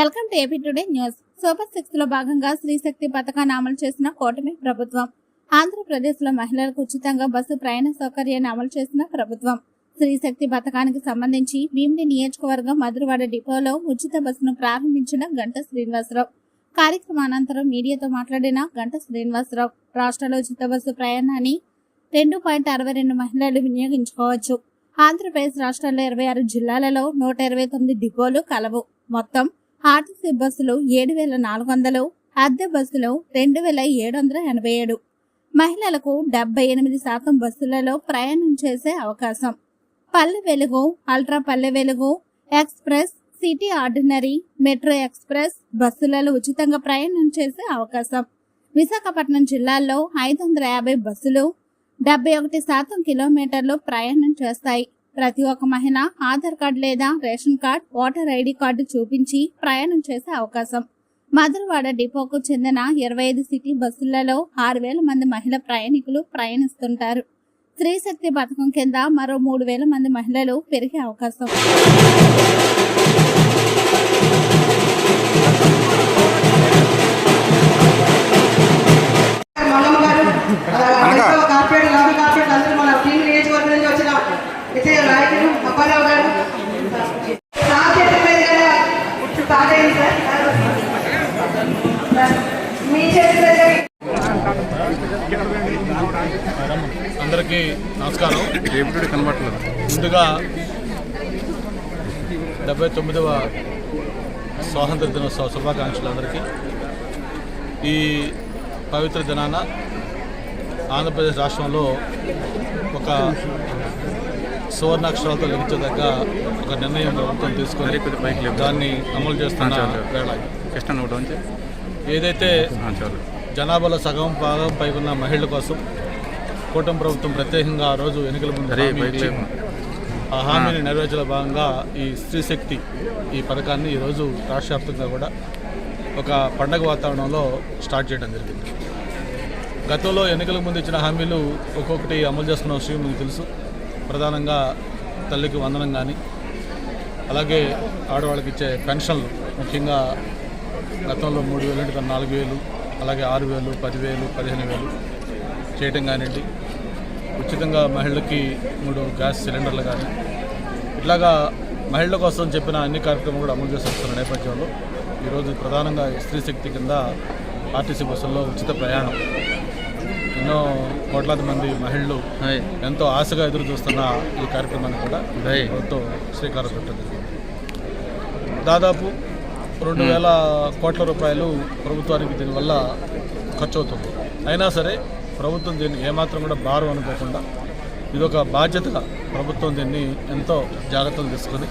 Welcome to AP today news. Super సిక్స్లో భాగంగా స్త్రీశక్తి పథకాన్ని అమలు చేసిన కూటమి ప్రభుత్వం. ఆంధ్రప్రదేశ్లో మహిళలకు ఉచితంగా బస్సు ప్రయాణ సౌకర్యాన్ని అమలు చేసిన ప్రభుత్వం. స్త్రీశక్తి పథకానికి సంబంధించి భీమిలి నియోజకవర్గం మధురవాడ డిపోలో ఉచిత బస్సును ప్రారంభించిన గంట శ్రీనివాసరావు. కార్యక్రమానంతరం మీడియాతో మాట్లాడిన గంట శ్రీనివాసరావు. రాష్ట్రంలో ఉచిత బస్సు ప్రయాణాన్ని రెండు పాయింట్ అరవై రెండు మహిళలు వినియోగించుకోవచ్చు. ఆంధ్రప్రదేశ్ రాష్ట్రంలో ఇరవై ఆరు జిల్లాలలో నూట ఇరవై తొమ్మిది డిపోలు కలవు. మొత్తం ఆర్టీసీ బస్సులు ఏడు వేల నాలుగు వందలు అద్దె బస్సులు రెండు వేల ఏడు వందల ఎనభై ఏడు. మహిళలకు డెబ్బై ఎనిమిది శాతం బస్సులలో ప్రయాణం చేసే అవకాశం. పల్లె Velugu ultra Palle Velugu express city ordinary metro express బస్సులలో ఉచితంగా ప్రయాణం చేసే అవకాశం. విశాఖపట్నం జిల్లాలో ఐదు వందల యాభై బస్సులు డెబ్బై ఒకటి శాతం కిలోమీటర్లు ప్రయాణం చేస్తాయి. ప్రతి ఒక్క మహిళ ఆధార్ కార్డు లేదా ration card voter ID card చూపించి ప్రయాణం చేసే అవకాశం. మధురవాడ డిపోకు చెందిన ఇరవై ఐదు సిటీ బస్సులలో ఆరు వేల మంది మహిళ ప్రయాణికులు ప్రయాణిస్తుంటారు. స్త్రీశక్తి పథకం కింద మరో మూడు వేల మంది మహిళలు పెరిగే అవకాశం. ఇతర నాయకులు అప్పారావు గారు సార్ చేతుల మీదుగానే స్టార్ట్ అయింది సార్. మీ చేతుల మీదుగా అందరికీ నమస్కారం. ఏమిటి కనబడట్లేదు? ముందుగా డెబ్బై తొమ్మిదవ స్వాతంత్ర దినోత్సవ శుభాకాంక్షలు అందరికీ. ఈ పవిత్ర దినాన ఆంధ్రప్రదేశ్ రాష్ట్రంలో ఒక సువర్ణాక్షరాలతో లిఖించదగ్గ ఒక నిర్ణయం ప్రభుత్వం తీసుకొని. దాన్ని అమలు చేస్తున్న ఏదైతే జనాభాలో సగం భాగం పై ఉన్న మహిళల కోసం కూటమి ప్రభుత్వం ప్రత్యేకంగా ఆ రోజు ఎన్నికల ముందు. ఆ హామీని నెరవేర్చలో భాగంగా ఈ స్త్రీ శక్తి ఈ పథకాన్ని ఈరోజు రాష్ట్ర వ్యాప్తంగా కూడా ఒక పండగ వాతావరణంలో స్టార్ట్ చేయడం జరిగింది. గతంలో ఎన్నికలకు ముందు ఇచ్చిన హామీలు ఒక్కొక్కటి అమలు చేస్తున్న విషయం మీకు తెలుసు. ప్రధానంగా తల్లికి వందనం కానీ అలాగే ఆడవాళ్ళకి ఇచ్చే పెన్షన్లు ముఖ్యంగా గతంలో మూడు వేలు అంటే నాలుగు వేలు అలాగే ఆరు వేలు పదివేలు పదిహేను వేలు చేయటం కానివ్వండి. ఉచితంగా మహిళలకి మూడు గ్యాస్ సిలిండర్లు కానీ ఇట్లాగా మహిళల కోసం చెప్పిన అన్ని కార్యక్రమాలు కూడా అమలు చేసి వస్తున్న నేపథ్యంలో ఈరోజు ప్రధానంగా స్త్రీ శక్తి కింద ఆర్టీసీ బస్సుల్లో ఉచిత ప్రయాణం. ఎన్నో కోట్లాది మంది మహిళలు ఎంతో ఆశగా ఎదురు చూస్తున్న ఈ కార్యక్రమాన్ని కూడా ప్రభుత్వం శ్రీకారం చుట్టింది. దాదాపు రెండు వేల కోట్ల రూపాయలు ప్రభుత్వానికి దీనివల్ల ఖర్చు అవుతుంది అయినా సరే ప్రభుత్వం దీన్ని ఏమాత్రం కూడా భారం అనుకోకుండా ఇదొక బాధ్యతగా ప్రభుత్వం దీన్ని ఎంతో జాగ్రత్తలు తీసుకొని